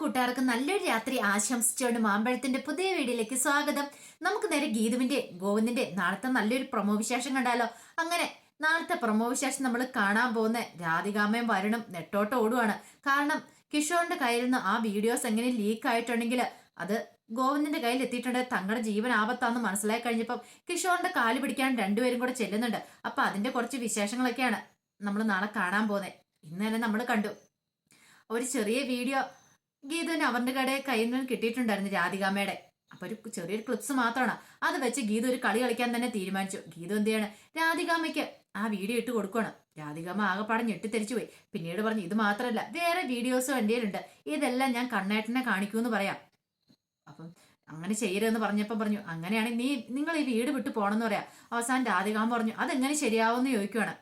കൂട്ടുകാർക്ക് നല്ലൊരു രാത്രി ആശംസിച്ചുകൊണ്ട് മാമ്പഴത്തിന്റെ പുതിയ വീഡിയോയിലേക്ക് സ്വാഗതം. നമുക്ക് നേരെ ഗീതുവിന്റെ ഗോവിന്ദിന്റെ നാളത്തെ നല്ലൊരു പ്രൊമോ വിശേഷം കണ്ടാലോ? അങ്ങനെ നാളത്തെ പ്രൊമോ വിശേഷം നമ്മൾ കാണാൻ പോകുന്ന രാധികാമയും വരണം നെട്ടോട്ട് ഓടുവാണ്. കാരണം കിഷോറിന്റെ കയ്യിൽ നിന്ന് ആ വീഡിയോസ് എങ്ങനെ ലീക്ക് ആയിട്ടുണ്ടെങ്കിൽ അത് ഗോവിന്ദിന്റെ കയ്യിൽ എത്തിയിട്ടുണ്ട്. തങ്ങളുടെ ജീവൻ ആപത്താന്ന് മനസ്സിലായി കഴിഞ്ഞപ്പം കിഷോറിന്റെ കാൽ പിടിക്കാൻ രണ്ടുപേരും കൂടെ ചെല്ലുന്നുണ്ട്. അപ്പൊ അതിന്റെ കുറച്ച് വിശേഷങ്ങളൊക്കെയാണ് നമ്മൾ നാളെ കാണാൻ പോകുന്നത് ഇന്ന് തന്നെ നമ്മൾ കണ്ടു. ഒരു ചെറിയ വീഡിയോ ഗീതുവിന് അവരുടെ കടയെ കയ്യിൽ നിന്ന് കിട്ടിയിട്ടുണ്ടായിരുന്നു രാധികാമ്മയുടെ. അപ്പൊ ഒരു ചെറിയൊരു ക്ലിപ്സ് മാത്രമാണ്. അത് വെച്ച് ഗീത ഒരു കളി കളിക്കാൻ തന്നെ തീരുമാനിച്ചു. ഗീത എന്ത് ചെയ്യാണ്? രാധികാമ്മയ്ക്ക് ആ വീഡിയോ ഇട്ട് കൊടുക്കണം രാധികാമ്മ ആകെപ്പാടെ ഞെട്ടിത്തെരിച്ചു പോയി. പിന്നീട് പറഞ്ഞു ഇത് മാത്രമല്ല വേറെ വീഡിയോസും എന്റെ ഉണ്ട് ഇതെല്ലാം ഞാൻ കണ്ണേട്ടനെ കാണിക്കൂന്ന് പറയാം. അപ്പം അങ്ങനെ ചെയ്യരുതെന്ന് പറഞ്ഞപ്പോൾ പറഞ്ഞു അങ്ങനെയാണെങ്കിൽ നീ നിങ്ങൾ ഈ വീട് വിട്ടു പോകണമെന്ന് പറയാം. അവസാനം രാധികാമ്മ പറഞ്ഞു അതെങ്ങനെ ശരിയാവുമെന്ന് ചോദിക്കുവാണ്.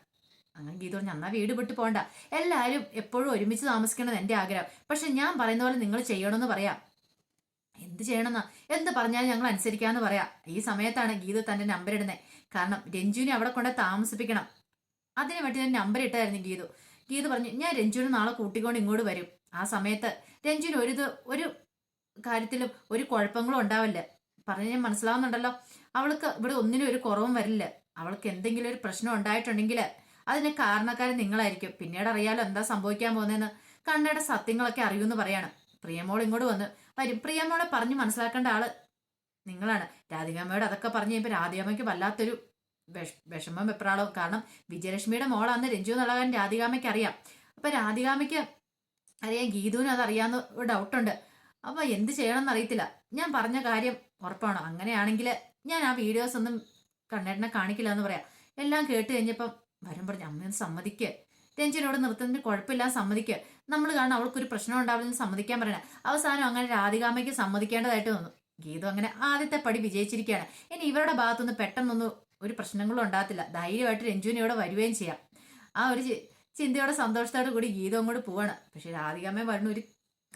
അങ്ങനെ ഗീത പറഞ്ഞു എന്നാൽ വീട് വിട്ടു പോണ്ട. എല്ലാവരും എപ്പോഴും ഒരുമിച്ച് താമസിക്കണമെന്ന് എന്റെ ആഗ്രഹം. പക്ഷെ ഞാൻ പറയുന്ന പോലെ നിങ്ങൾ ചെയ്യണമെന്ന് പറയാം. എന്ത് ചെയ്യണമെന്നാ? എന്ത് പറഞ്ഞാലും ഞങ്ങൾ അനുസരിക്കാന്ന് പറയാം. ഈ സമയത്താണ് ഗീത തന്റെ നമ്പർ ഇടുന്നത് കാരണം രഞ്ജുവിനെ അവിടെ കൊണ്ട് താമസിപ്പിക്കണം. അതിനു വേണ്ടി ഞാൻ നമ്പർ ഇട്ടായിരുന്നു ഗീതു. ഗീതു പറഞ്ഞു ഞാൻ രഞ്ജുവിനെ നാളെ കൂട്ടിക്കൊണ്ട് ഇങ്ങോട്ട് വരും. ആ സമയത്ത് രഞ്ജുവിന് ഒരു ഒരു കാര്യത്തിലും ഒരു കുഴപ്പങ്ങളും ഉണ്ടാവില്ല. പറഞ്ഞു ഞാൻ മനസ്സിലാവുന്നുണ്ടല്ലോ. അവൾക്ക് ഇവിടെ ഒന്നിനും ഒരു കുറവും വരില്ല. അവൾക്ക് എന്തെങ്കിലും ഒരു പ്രശ്നം ഉണ്ടായിട്ടുണ്ടെങ്കിൽ അതിന് കാരണക്കാരൻ നിങ്ങളായിരിക്കും. പിന്നീട് അറിയാലോ എന്താ സംഭവിക്കാൻ പോകുന്നതെന്ന്. കണ്ണയുടെ സത്യങ്ങളൊക്കെ അറിയൂന്ന് പറയാണ്. പ്രിയമോൾ ഇങ്ങോട്ട് വന്ന് വരും പ്രിയമോളെ പറഞ്ഞ് മനസ്സിലാക്കേണ്ട ആൾ നിങ്ങളാണ്. രാധികാമ്മയോട് അതൊക്കെ പറഞ്ഞു കഴിയുമ്പോൾ രാധികാമ്മയ്ക്ക് വല്ലാത്തൊരു വിഷ വിഷമം വെപ്രാളവും. കാരണം വിജയലക്ഷ്മിയുടെ മോളാന്ന് രഞ്ജു എന്നുള്ളകാരൻ രാധികാമ്മയ്ക്ക് അറിയാം. അപ്പൊ രാധികാമ്മയ്ക്ക് അറിയാം ഗീതുവിനും അത് അറിയാവുന്ന ഒരു ഡൗട്ടുണ്ട്. അപ്പൊ എന്ത് ചെയ്യണമെന്ന് അറിയത്തില്ല. ഞാൻ പറഞ്ഞ കാര്യം ഉറപ്പാണോ. അങ്ങനെയാണെങ്കിൽ ഞാൻ ആ വീഡിയോസ് ഒന്നും കണ്ണേട്ടനെ കാണിക്കില്ല എന്ന് പറയാം. എല്ലാം കേട്ട് കഴിഞ്ഞപ്പം വരും പറഞ്ഞു അമ്മയൊന്ന് സമ്മതിക്ക്. രഞ്ജനോട് നിർത്തുന്നതിന് കുഴപ്പമില്ല സമ്മതിക്ക്. നമ്മൾ കാരണം അവൾക്കൊരു പ്രശ്നം ഉണ്ടാവില്ലെന്ന് സമ്മതിക്കാൻ പറയണേ. അവസാനം അങ്ങനെ രാധികാമയ്ക്ക് സമ്മതിക്കേണ്ടതായിട്ട് വന്നു. ഗീതു അങ്ങനെ ആദ്യത്തെ പടി വിജയിച്ചിരിക്കുകയാണ്. ഇനി ഇവരുടെ ഭാഗത്തുനിന്ന് പെട്ടെന്നൊന്നും ഒരു പ്രശ്നങ്ങളും ഉണ്ടാകത്തില്ല. ധൈര്യമായിട്ട് രഞ്ജുവിനെ ഇവിടെ വരികയും ചെയ്യാം. ആ ഒരു ചിന്തയോടെ സന്തോഷത്തോടെ കൂടി ഗീതു അങ്ങോട്ട് പോവാണ്. പക്ഷെ രാധികാമ്മ വരണ ഒരു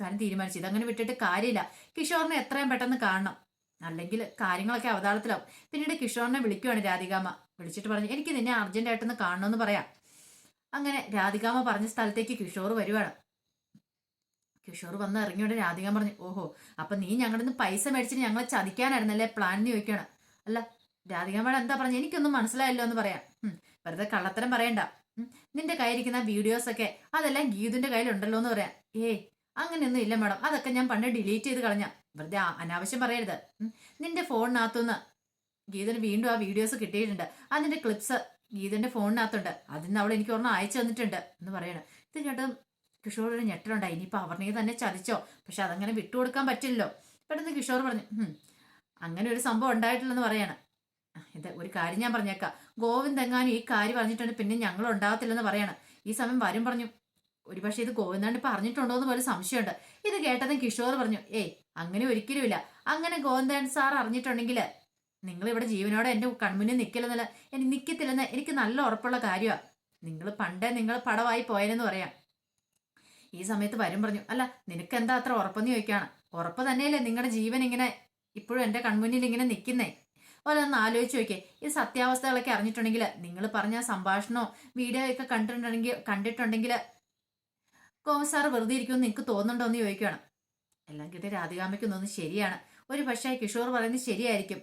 കാര്യം തീരുമാനിച്ചു. ഇതങ്ങനെ വിട്ടിട്ട് കാര്യമില്ല. കിഷോറിനെ എത്രയും പെട്ടെന്ന് കാണണം. അല്ലെങ്കിൽ കാര്യങ്ങളൊക്കെ അവതാളത്തിലാവും. പിന്നീട് കിഷോറിനെ വിളിക്കുവാണ് രാധികാമ വിളിച്ചിട്ട് പറഞ്ഞു എനിക്ക് നിന്നെ അർജന്റായിട്ടൊന്ന് കാണണമെന്ന് പറയാം. അങ്ങനെ രാധികാമ പറഞ്ഞ സ്ഥലത്തേക്ക് കിഷോർ വരുവാണ്. കിഷോർ വന്ന് ഇറങ്ങിയോണ്ട് രാധികാമ പറഞ്ഞു ഓഹോ അപ്പൊ നീ ഞങ്ങളുടെ നിന്ന് പൈസ മേടിച്ചിട്ട് ഞങ്ങളെ ചതിക്കാനായിരുന്നല്ലേ പ്ലാൻ എന്ന് ചോദിക്കുകയാണ് അല്ല രാധികാമ്മയുടെ എന്താ പറഞ്ഞു? എനിക്കൊന്നും മനസ്സിലായല്ലോ എന്ന് പറയാം. വെറുതെ കള്ളത്തരം പറയണ്ട. നിന്റെ കയ്യിരിക്കുന്ന വീഡിയോസ് ഒക്കെ അതെല്ലാം ഗീതുന്റെ കയ്യിലുണ്ടല്ലോ എന്ന് പറയാം. ഏയ് അങ്ങനെയൊന്നും ഇല്ല മാഡം. അതൊക്കെ ഞാൻ പണ്ട് ഡിലീറ്റ് ചെയ്ത് കളഞ്ഞ. വെറുതെ അനാവശ്യം പറയരുത്. നിന്റെ ഫോണിനകത്തുനിന്ന് ഗീതന് വീണ്ടും ആ വീഡിയോസ് കിട്ടിയിട്ടുണ്ട്. അതിന്റെ ക്ലിപ്സ് ഗീതന്റെ ഫോണിനകത്തുണ്ട്. അതിന്ന് അവൾ എനിക്ക് ഒരെണ്ണം അയച്ചു തന്നിട്ടുണ്ട് എന്ന് പറയണം. ഇത് ചേട്ടും കിഷോർ ഒരു ഞെട്ടലുണ്ടായി. ഇനിയിപ്പോൾ അവർണയെ തന്നെ ചതിച്ചോ? പക്ഷെ അതങ്ങനെ വിട്ടുകൊടുക്കാൻ പറ്റില്ലല്ലോ. പെട്ടെന്ന് കിഷോർ പറഞ്ഞു അങ്ങനെ ഒരു സംഭവം ഉണ്ടായിട്ടില്ലെന്ന് പറയാണ്. ഇത് ഒരു കാര്യം ഞാൻ പറഞ്ഞേക്കാം. ഗോവിന്ദ് എങ്ങാനും ഈ കാര്യം പറഞ്ഞിട്ടുണ്ട് പിന്നെ ഞങ്ങൾ ഉണ്ടാകത്തില്ലെന്ന് പറയണം. ഈ സമയം വരും പറഞ്ഞു. ഒരുപക്ഷെ ഇത് ഗോവിന്ദാണ്ട് പറഞ്ഞിട്ടുണ്ടോ എന്ന് പോലെ സംശയമുണ്ട്. ഇത് കേട്ടതും കിഷോർ പറഞ്ഞു ഏയ് അങ്ങനെ ഒരിക്കലുമില്ല. അങ്ങനെ ഗോവിന്ദൻ സാർ അറിഞ്ഞിട്ടുണ്ടെങ്കിൽ നിങ്ങൾ ഇവിടെ ജീവനോടെ എന്റെ കൺമുന്നിൽ നിൽക്കില്ലെന്നല്ല എനിക്ക് നിൽക്കത്തില്ലെന്ന് എനിക്ക് നല്ല ഉറപ്പുള്ള കാര്യമാണ് നിങ്ങൾ പണ്ടേ നിങ്ങൾ പടവായി പോയെന്ന് പറയാം. ഈ സമയത്ത് വരും പറഞ്ഞു അല്ല നിനക്ക് എന്താ അത്ര ഉറപ്പെന്ന് ചോദിക്കുകയാണ് ഉറപ്പ് തന്നെയല്ലേ നിങ്ങളുടെ ജീവൻ ഇങ്ങനെ ഇപ്പോഴും എന്റെ കൺമുന്നിൽ ഇങ്ങനെ നിൽക്കുന്നേ അതുപോലെ ഒന്ന് ആലോചിച്ച് നോക്കിയേ ഈ സത്യാവസ്ഥകളൊക്കെ അറിഞ്ഞിട്ടുണ്ടെങ്കിൽ നിങ്ങൾ പറഞ്ഞ സംഭാഷണമോ വീഡിയോ ഒക്കെ കണ്ടിട്ടുണ്ടെങ്കിൽ കണ്ടിട്ടുണ്ടെങ്കിൽ കോമസാർ വെറുതെ ഇരിക്കുമെന്ന് നിങ്ങൾക്ക് തോന്നുന്നുണ്ടോ എന്ന് ചോദിക്കുകയാണ് എല്ലാം കിട്ടി രാധികാമയ്ക്ക് ഒന്നും ശരിയാണ്. ഒരു പക്ഷേ കിഷോർ പറയുന്നത് ശരിയായിരിക്കും.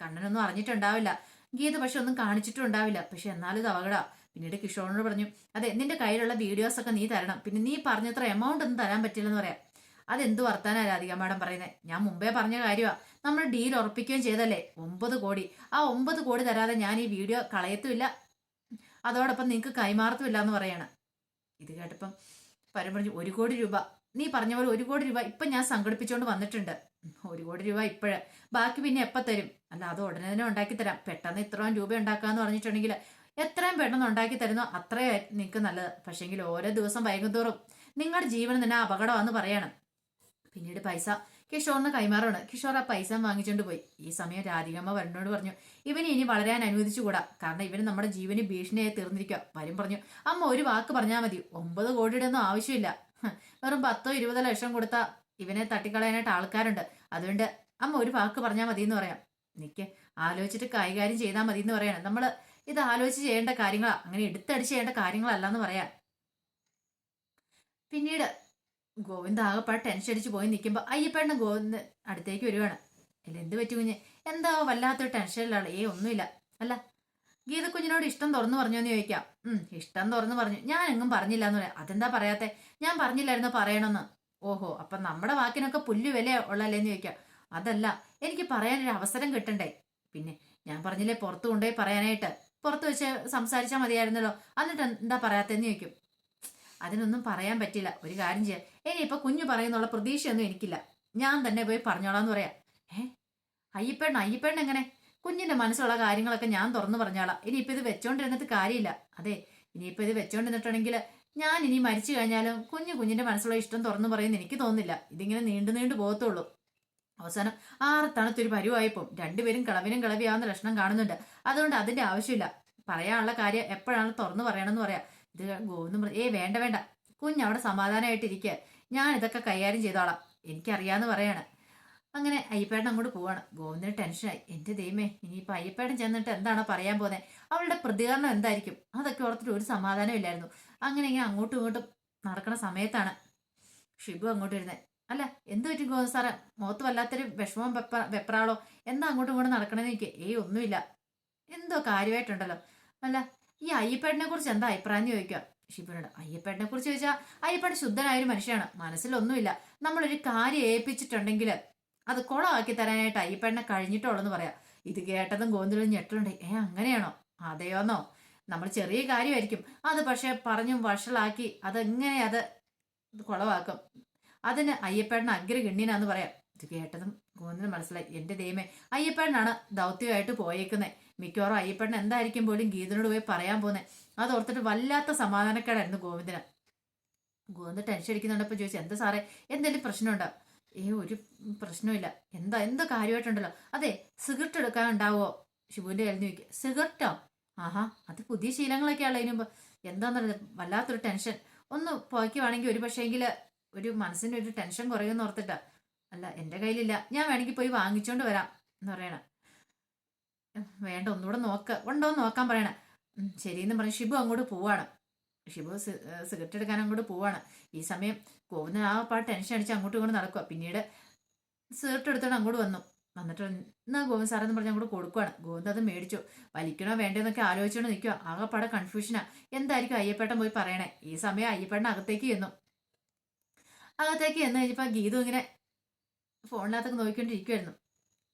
കണ്ണനൊന്നും അറിഞ്ഞിട്ടുണ്ടാവില്ല. ഗീത പക്ഷെ ഒന്നും കാണിച്ചിട്ടും ഉണ്ടാവില്ല പക്ഷെ എന്നാലും ഇത് അപകട. പിന്നീട് കിഷോറിനോട് പറഞ്ഞു അതെ നിന്റെ കയ്യിലുള്ള വീഡിയോസ് ഒക്കെ നീ തരണം. പിന്നെ നീ പറഞ്ഞത്ര എമൗണ്ട് ഒന്നും തരാൻ പറ്റില്ലെന്ന് പറയാം. അതെന്ത് വർത്താനാ രാധിക മാഡം പറയുന്നത് ഞാൻ മുമ്പേ പറഞ്ഞ കാര്യമാ നമ്മൾ ഡീൽ ഉറപ്പിക്കുകയും ചെയ്തല്ലേ? ഒമ്പത് കോടി. ആ ഒമ്പത് കോടി തരാതെ ഞാൻ ഈ വീഡിയോ കളയത്തുമില്ല. അതോടൊപ്പം നിങ്ങൾക്ക് കൈമാറത്തുമില്ല എന്ന് പറയാണ്. ഇത് കേട്ടപ്പം പരം പറഞ്ഞു ഒരു കോടി രൂപ. നീ പറഞ്ഞ പോലെ ഒരു കോടി രൂപ ഇപ്പം ഞാൻ സംഘടിപ്പിച്ചുകൊണ്ട് വന്നിട്ടുണ്ട്. ഒരു കോടി രൂപ ഇപ്പോഴ്. ബാക്കി പിന്നെ എപ്പോൾ തരും? അല്ല അത് ഉടനെ തന്നെ ഉണ്ടാക്കി തരാം. പെട്ടെന്ന് ഇത്രയും രൂപ ഉണ്ടാക്കാന്ന് പറഞ്ഞിട്ടുണ്ടെങ്കിൽ എത്രയും പെട്ടെന്ന് ഉണ്ടാക്കി തരുന്നോ അത്രയും നിങ്ങൾക്ക് നല്ലത്. പക്ഷേങ്കിൽ ഓരോ ദിവസം വൈകുന്തോറും നിങ്ങളുടെ ജീവൻ തന്നെ അപകടമാണെന്ന് പറയണം. പിന്നീട് പൈസ കിഷോറിന് കൈമാറാണ്. കിഷോർ ആ പൈസ വാങ്ങിച്ചോണ്ട് പോയി. ഈ സമയം രാധികമ്മ വരണോട് പറഞ്ഞു ഇവനെ ഇനി വളരാൻ അനുവദിച്ചുകൂടാ. കാരണം ഇവന് നമ്മുടെ ജീവന് ഭീഷണിയായി തീർന്നിരിക്കുക വരും പറഞ്ഞു അമ്മ ഒരു വാക്ക് പറഞ്ഞാൽ മതി. ഒമ്പത് കോടിയുടെ ഒന്നും ആവശ്യമില്ല വെറും പത്തോ ഇരുപതോ ലക്ഷം കൊടുത്ത ഇവനെ തട്ടിക്കളയാനായിട്ട് ആൾക്കാരുണ്ട്. അതുകൊണ്ട് അമ്മ ഒരു വാക്ക് പറഞ്ഞാൽ മതി എന്ന് പറയാം. നിക്ക് ആലോചിച്ചിട്ട് കൈകാര്യം ചെയ്താൽ മതി എന്ന് പറയാണ് നമ്മൾ ഇത് ആലോചിച്ച് ചെയ്യേണ്ട കാര്യങ്ങളാ. അങ്ങനെ എടുത്തടിച്ച് ചെയ്യേണ്ട കാര്യങ്ങളല്ല എന്ന് പറയാം. പിന്നീട് ഗോവിന്ദ ആകെപ്പാട് ടെൻഷൻ അടിച്ച് പോയി നിൽക്കുമ്പോൾ അയ്യപ്പേണ്ണ ഗോവിന്ദ് അടുത്തേക്ക് വരുവാണ്. അല്ല എന്ത് പറ്റി കുഞ്ഞ്? എന്താ വല്ലാത്തൊരു ടെൻഷനിലാണ്. ഏ ഒന്നുമില്ല. അല്ല ഗീത കുഞ്ഞിനോട് ഇഷ്ടം തുറന്നു പറഞ്ഞു എന്ന് ചോദിക്കാം. ഉം ഇഷ്ടം തുറന്നു പറഞ്ഞു. ഞാൻ എങ്ങും പറഞ്ഞില്ല എന്ന് പറയാം. അതെന്താ പറയാത്തെ? ഞാൻ പറഞ്ഞില്ലായിരുന്നു പറയണമെന്ന് ഓഹോ അപ്പൊ നമ്മുടെ വാക്കിനൊക്കെ പുല്ല് വില ഉള്ളല്ലേന്ന് ചോദിക്കാം. അതല്ല എനിക്ക് പറയാനൊരു അവസരം കിട്ടണ്ടേ. പിന്നെ ഞാൻ പറഞ്ഞില്ലേ പുറത്തു കൊണ്ടുപോയി പറയാനായിട്ട്? പുറത്ത് വെച്ച് സംസാരിച്ചാൽ മതിയായിരുന്നല്ലോ. എന്നിട്ട് എന്താ പറയാത്തെന്ന് ചോദിക്കും. അതിനൊന്നും പറയാൻ പറ്റില്ല. ഒരു കാര്യം ചെയ്യാം. ഇനിയിപ്പൊ കുഞ്ഞു പറയുന്നുള്ള പ്രതീക്ഷയൊന്നും എനിക്കില്ല. ഞാൻ തന്നെ പോയി പറഞ്ഞോളാന്ന് പറയാം. ഏ? അയ്യപ്പേണ് അയ്യപ്പേണ് എങ്ങനെ? കുഞ്ഞിന്റെ മനസ്സിലുള്ള കാര്യങ്ങളൊക്കെ ഞാൻ തുറന്നു പറഞ്ഞോളാം. ഇനിയിപ്പോ ഇത് വെച്ചോണ്ടിരുന്നിട്ട് കാര്യമില്ല. അതെ ഇനിയിപ്പോ ഇത് വെച്ചോണ്ടിരുന്നിട്ടുണ്ടെങ്കിൽ ഞാൻ ഇനി മരിച്ചു കഴിഞ്ഞാലും കുഞ്ഞു കുഞ്ഞിന്റെ മനസ്സിലുള്ള ഇഷ്ടം തുറന്നു പറയുന്ന എനിക്ക് തോന്നുന്നില്ല. ഇതിങ്ങനെ നീണ്ടു നീണ്ടു പോകത്തുള്ളൂ. അവസാനം ആറ് തണുത്തൊരു പരുവായപ്പോൾ രണ്ടുപേരും കിളവിനും കിളവിയാവുന്ന ലക്ഷണം കാണുന്നുണ്ട്. അതുകൊണ്ട് അതിന്റെ ആവശ്യമില്ല. പറയാനുള്ള കാര്യം എപ്പോഴാണ് തുറന്നു പറയണമെന്ന് പറയാം. ഇത് ഗോവിന്ദം പറഞ്ഞു ഏ വേണ്ട വേണ്ട. കുഞ്ഞ് അവിടെ സമാധാനമായിട്ടിരിക്കുക ഞാൻ ഇതൊക്കെ കൈകാര്യം ചെയ്തോളാം. എനിക്കറിയാന്ന് പറയാണ്. അങ്ങനെ അയ്യപ്പേട്ടൻ അങ്ങോട്ട് പോവാണ്. ഗോവിന്ദന് ടെൻഷനായി. എന്റെ ദൈവമേ ഇനിയിപ്പോ അയ്യപ്പേടൻ ചെന്നിട്ട് എന്താണോ പറയാൻ പോകുന്നത് അവളുടെ പ്രതികരണം എന്തായിരിക്കും? അതൊക്കെ ഓർത്തിട്ട് ഒരു സമാധാനം ഇല്ലായിരുന്നു. അങ്ങനെ ഇങ്ങനെ അങ്ങോട്ടും ഇങ്ങോട്ടും നടക്കുന്ന സമയത്താണ് ഷിബു അങ്ങോട്ട് വരുന്നത് അല്ല എന്ത് പറ്റും ഗോവിന്ദ സാറേ? മുഖത്ത് വല്ലാത്തൊരു വിഷമം വെപ്രാളോ? എന്താ അങ്ങോട്ടും ഇങ്ങോട്ടും നടക്കണമെന്ന് എനിക്ക്? ഏയ് ഒന്നുമില്ല. എന്തോ കാര്യമായിട്ടുണ്ടല്ലോ. അല്ല ഈ അയ്യപ്പേട്ടനെ കുറിച്ച് എന്താ അഭിപ്രായം ചോദിക്കുക ഷിബുനോട് അയ്യപ്പേട്ടനെ കുറിച്ച് ചോദിച്ചാൽ അയ്യപ്പേട്ടൻ ശുദ്ധനായ ഒരു മനുഷ്യനാണ്. മനസ്സിലൊന്നുമില്ല. നമ്മളൊരു കാര്യം ഏൽപ്പിച്ചിട്ടുണ്ടെങ്കിൽ അത് കുളമാക്കി തരാനായിട്ട് അയ്യപ്പേട്ടനെ കഴിഞ്ഞിട്ടുള്ളൂ പറയാം. ഇത് കേട്ടതും ഗോന്തിലും ഞെട്ടലുണ്ട്. ഏ അങ്ങനെയാണോ? അതെയോന്നോ? നമ്മൾ ചെറിയ കാര്യമായിരിക്കും. അത് പക്ഷേ പറഞ്ഞും വഷളാക്കി അതെങ്ങനെ അത് കുളവാക്കും അതിന് അയ്യപ്പേട്ടൻ അഗ്രഗണ്യനാന്ന് പറയാം. ഇത് കേട്ടതും ഗോവിന്ദന് മനസ്സിലായി. എന്റെ ദൈവമേ അയ്യപ്പേട്ടനാണ് ദൗത്യമായിട്ട് പോയേക്കുന്നത് മിക്കവാറും അയ്യപ്പേട്ടൻ എന്തായിരിക്കും പോലും ഗീതനോട് പോയി പറയാൻ പോകുന്നത് അത് ഓർത്തിട്ട് വല്ലാത്ത സമാധാനക്കേടായിരുന്നു ഗോവിന്ദന്. ഗോവിന്ദ് ടെൻഷൻ അടിക്കുന്നുണ്ടപ്പോൾ ചോദിച്ചു എന്താ സാറേ എന്തെങ്കിലും പ്രശ്നമുണ്ടോ? ഏ ഒരു പ്രശ്നമില്ല എന്താ എന്തോ കാര്യമായിട്ടുണ്ടല്ലോ? അതെ സിഗരറ്റ് എടുക്കാൻ ഉണ്ടാവോ ഷിബുവിന്റെ കയ്യിൽ നിന്ന് സിഗരറ്റോ? ആഹാ അത് പുതിയ ശീലങ്ങളൊക്കെയാണല്ലോ അതിന് മുമ്പ് എന്താണെന്നറിയില്ല വല്ലാത്തൊരു ടെൻഷൻ ഒന്ന് പോയിക്കുവാണെങ്കിൽ ഒരു പക്ഷേങ്കിൽ ഒരു മനസ്സിന് ഒരു ടെൻഷൻ കുറയുമെന്ന് ഓർത്തിട്ടാ. അല്ല എന്റെ കയ്യിലില്ല. ഞാൻ വേണമെങ്കിൽ പോയി വാങ്ങിച്ചോണ്ട് വരാം എന്ന് പറയണ. വേണ്ട ഒന്നുകൂടെ നോക്ക. ഉണ്ടോ എന്ന് നോക്കാൻ പറയണ. ശരിയെന്ന് പറഞ്ഞ് ഷിബു അങ്ങോട്ട് പോവാണ്. ഷിബു സിഗരറ്റ് എടുക്കാൻ അങ്ങോട്ട് പോവാണ്. ഈ സമയം ഗോവിന്ദൻ ആ പാട്ട് ടെൻഷൻ അടിച്ച് അങ്ങോട്ടും ഇങ്ങോട്ട് നടക്കുക പിന്നീട് സിഗരറ്റ് എടുത്തോണ്ട് അങ്ങോട്ട് വന്നു. വന്നിട്ട് എന്നാ ഗോവിന്ദ് സാറെന്ന് പറഞ്ഞ് അങ്ങോട്ട് കൊടുക്കുവാണ്. ഗോവിന്ദ് അത് മേടിച്ചു. വലിക്കണോ വേണ്ടെന്നൊക്കെ ആലോചിച്ചോണ്ട് നിൽക്കുക ആകെപ്പാടെ കൺഫ്യൂഷനാ. എന്തായിരിക്കും അയ്യപ്പേട്ടൻ പോയി പറയണേ? ഈ സമയം അയ്യപ്പേട്ടൻ അകത്തേക്ക് ചെന്നു. അകത്തേക്ക് ചെന്ന് കഴിഞ്ഞപ്പോ ഗീതു ഇങ്ങനെ ഫോണിനകത്തൊക്കെ നോക്കിക്കൊണ്ടിരിക്കുവായിരുന്നു.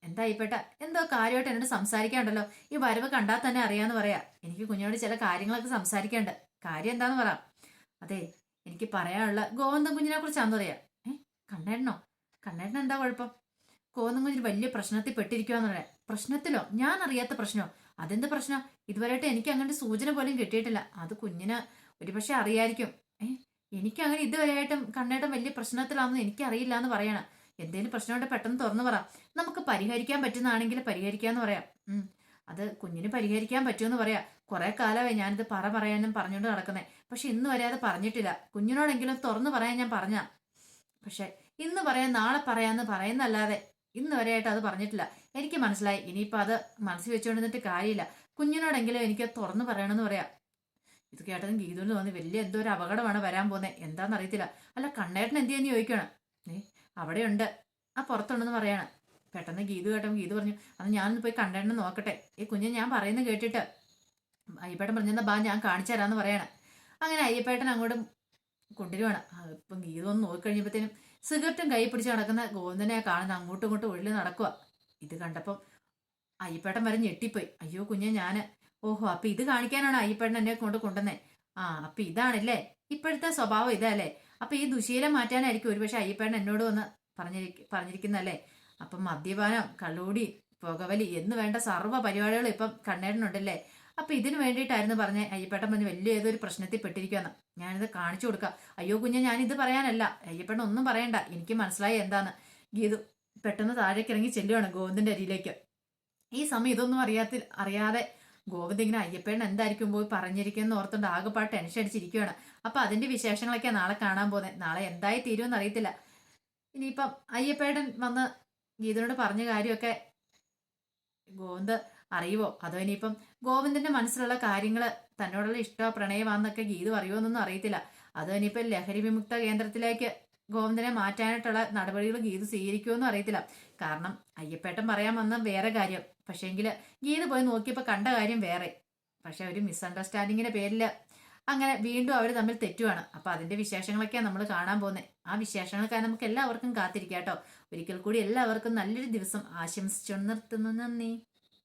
എന്താ ഇപ്പേട്ട എന്തോ കാര്യമായിട്ട് എന്നോട് സംസാരിക്കാണ്ടല്ലോ ഈ വരവ് കണ്ടാൽ തന്നെ അറിയാന്ന് പറയാ. എനിക്ക് കുഞ്ഞോട് ചില കാര്യങ്ങളൊക്കെ സംസാരിക്കാണ്ട് കാര്യം എന്താന്ന് പറ. അതെ എനിക്ക് പറയാനുള്ള ഗോവന്തം കുഞ്ഞിനെ കുറിച്ചാന്ന് പറയാ. ഏ കണ്ണേട്ടനോ? കണ്ണേട്ടൻ എന്താ കുഴപ്പം? ഗോവന്തം കുഞ്ഞിന് വലിയ പ്രശ്നത്തിൽ പെട്ടിരിക്കുവാന്ന് പറയാം. പ്രശ്നത്തിലോ? ഞാൻ അറിയാത്ത പ്രശ്നമോ? അതെന്ത് പ്രശ്നം? ഇതുവരെയായിട്ട് എനിക്ക് അങ്ങനെ സൂചന പോലും കിട്ടിയിട്ടില്ല. അത് കുഞ്ഞിന് ഒരുപക്ഷെ അറിയായിരിക്കും. ഏ എനിക്ക് അങ്ങനെ ഇതുവരെയായിട്ടും കണ്ണേട്ടൻ വലിയ പ്രശ്നത്തിലാണെന്ന് എനിക്കറിയില്ല എന്ന് പറയണം. എന്തെങ്കിലും പ്രശ്നമുണ്ടെങ്കിൽ പെട്ടെന്ന് തുറന്നു പറ. നമുക്ക് പരിഹരിക്കാൻ പറ്റുന്നതാണെങ്കിൽ പരിഹരിക്കാന്ന് പറയാം. അത് കുഞ്ഞിന് പരിഹരിക്കാൻ പറ്റുമെന്ന് പറയാം. കുറെ കാലമായി ഞാനിത് പറ പറയാനും പറഞ്ഞുകൊണ്ട് നടക്കുന്നത് പക്ഷെ ഇന്ന് വരെ അത് പറഞ്ഞിട്ടില്ല. കുഞ്ഞിനോടെങ്കിലും തുറന്നു പറയാൻ ഞാൻ പറഞ്ഞ പക്ഷെ ഇന്ന് പറയാൻ നാളെ പറയാന്ന് പറയുന്നല്ലാതെ ഇന്ന് വരെയായിട്ട് അത് പറഞ്ഞിട്ടില്ല. എനിക്ക് മനസ്സിലായി. ഇനിയിപ്പോൾ അത് മനസ്സിൽ വെച്ചുകൊണ്ടിരുന്നിട്ട് കാര്യമില്ല. കുഞ്ഞിനോടെങ്കിലും എനിക്ക് തുറന്നു പറയണമെന്ന് പറയാം. ഇത് കേട്ടതും ഗീതുവിന് തോന്നി വലിയ എന്തോ ഒരു അപകടമാണ് വരാൻ പോകുന്നത്. എന്താണെന്ന് അറിയത്തില്ല. അല്ല കണ്ണേട്ടൻ എന്ത് ചെയ്യുന്നു ചോദിക്കണം ഏ? അവിടെയുണ്ട്. ആ പുറത്തുണ്ടെന്ന് പറയാണ്. പെട്ടെന്ന് ഗീതു കേട്ടപ്പോൾ ഗീതു പറഞ്ഞു അത് ഞാനൊന്ന് പോയി കണ്ടെണ്ണം നോക്കട്ടെ. ഈ കുഞ്ഞ് ഞാൻ പറയുന്നത് കേട്ടിട്ട്. അയ്യപ്പേട്ടൻ പറഞ്ഞെന്നാ ബാ ഞാൻ കാണിച്ചു തരാമെന്ന് പറയാണ്. അങ്ങനെ അയ്യപ്പേട്ടൻ അങ്ങോട്ടും കൊണ്ടുവരുവാണ്. ഇപ്പം ഗീതു ഒന്ന് നോക്കിക്കഴിഞ്ഞപ്പോഴത്തേനും സിഗരറ്റും കൈ പിടിച്ച് നടക്കുന്ന ഗോവിന്ദനെ കാണുന്ന അങ്ങോട്ടും ഇങ്ങോട്ടും ഒഴിൽ നടക്കുക. ഇത് കണ്ടപ്പം അയ്യപ്പേട്ടൻ വരെ ഞെട്ടിപ്പോയി. അയ്യോ കുഞ്ഞെ ഞാൻ ഓഹോ അപ്പം ഇത് കാണിക്കാനാണ് അയ്യപ്പേട്ടൻ എന്നെ കൊണ്ട് കൊണ്ടുവന്നേ? ആ അപ്പം ഇതാണല്ലേ. ഇപ്പോഴത്തെ സ്വഭാവം ഇതല്ലേ. അപ്പൊ ഈ ദുശീലം മാറ്റാനായിരിക്കും ഒരുപക്ഷെ അയ്യപ്പേട്ടൻ എന്നോട് വന്ന് പറഞ്ഞിരിക്കും പറഞ്ഞിരിക്കുന്നല്ലേ അപ്പം മദ്യപാനം കള്ളൂടി പുകവലി എന്ന് വേണ്ട സർവ പരിപാടികളും ഇപ്പം കണ്ണേടനുണ്ടല്ലേ അപ്പൊ ഇതിനു വേണ്ടിയിട്ടായിരുന്നു പറഞ്ഞ അയ്യപ്പേട്ടൻ പറഞ്ഞ് വലിയ ഏതൊരു പ്രശ്നത്തിൽ പെട്ടിരിക്കുകയെന്ന് ഞാനിത് കാണിച്ചു കൊടുക്കാം. അയ്യോ കുഞ്ഞ് ഞാൻ ഇത് പറയാനല്ല. അയ്യപ്പേട്ടൻ ഒന്നും പറയണ്ട. എനിക്ക് മനസ്സിലായി എന്താന്ന്. ഗീതു പെട്ടെന്ന് താഴേക്ക് ഇറങ്ങി ചെല്ലുവാണ് ഗോവിന്ദന്റെ അരിയിലേക്ക്. ഈ സമയം ഇതൊന്നും അറിയാത്ത അറിയാതെ ഗോവിന്ദ് ഇങ്ങനെ അയ്യപ്പേട്ടൻ എന്തായിരിക്കും പോയി പറഞ്ഞിരിക്കുന്നു ഓർത്തുകൊണ്ട് ആകെപ്പാട് ടെൻഷൻ അടിച്ചിരിക്കുകയാണ് അപ്പൊ അതിന്റെ വിശേഷങ്ങളൊക്കെ നാളെ കാണാൻ പോകുന്നത് നാളെ എന്തായി തീരുമെന്ന് അറിയത്തില്ല. ഇനിയിപ്പം അയ്യപ്പേട്ടൻ വന്ന് ഗീതനോട് പറഞ്ഞ കാര്യമൊക്കെ ഗോവിന്ദ് അറിയുവോ? അതോ ഇനിയിപ്പം ഗോവിന്ദന്റെ മനസ്സിലുള്ള കാര്യങ്ങൾ തന്നോടുള്ള ഇഷ്ടമോ പ്രണയമാണെന്നൊക്കെ ഗീതു അറിയുമോ എന്നൊന്നും അറിയത്തില്ല. അതോ ഇനിയിപ്പം ലഹരി വിമുക്ത കേന്ദ്രത്തിലേക്ക് ഗോവിന്ദനെ മാറ്റാനായിട്ടുള്ള നടപടികൾ ഗീത സ്വീകരിക്കുമെന്നും അറിയത്തില്ല. കാരണം അയ്യപ്പേട്ടൻ പറയാൻ വന്ന വേറെ കാര്യം. പക്ഷേങ്കിൽ ഗീത പോയി നോക്കിയപ്പോൾ കണ്ട കാര്യം വേറെ. പക്ഷെ ഒരു മിസ്അണ്ടർസ്റ്റാൻഡിങ്ങിന്റെ പേരിൽ അങ്ങനെ വീണ്ടും അവർ തമ്മിൽ തെറ്റുവാണ്. അപ്പൊ അതിന്റെ വിശേഷങ്ങളൊക്കെയാണ് നമ്മൾ കാണാൻ പോകുന്നത് ആ വിശേഷങ്ങൾക്കായി നമുക്ക് എല്ലാവർക്കും കാത്തിരിക്കാം കേട്ടോ ഒരിക്കൽ കൂടി എല്ലാവർക്കും നല്ലൊരു ദിവസം ആശംസിച്ചു നിർത്തുന്നു. നന്ദി.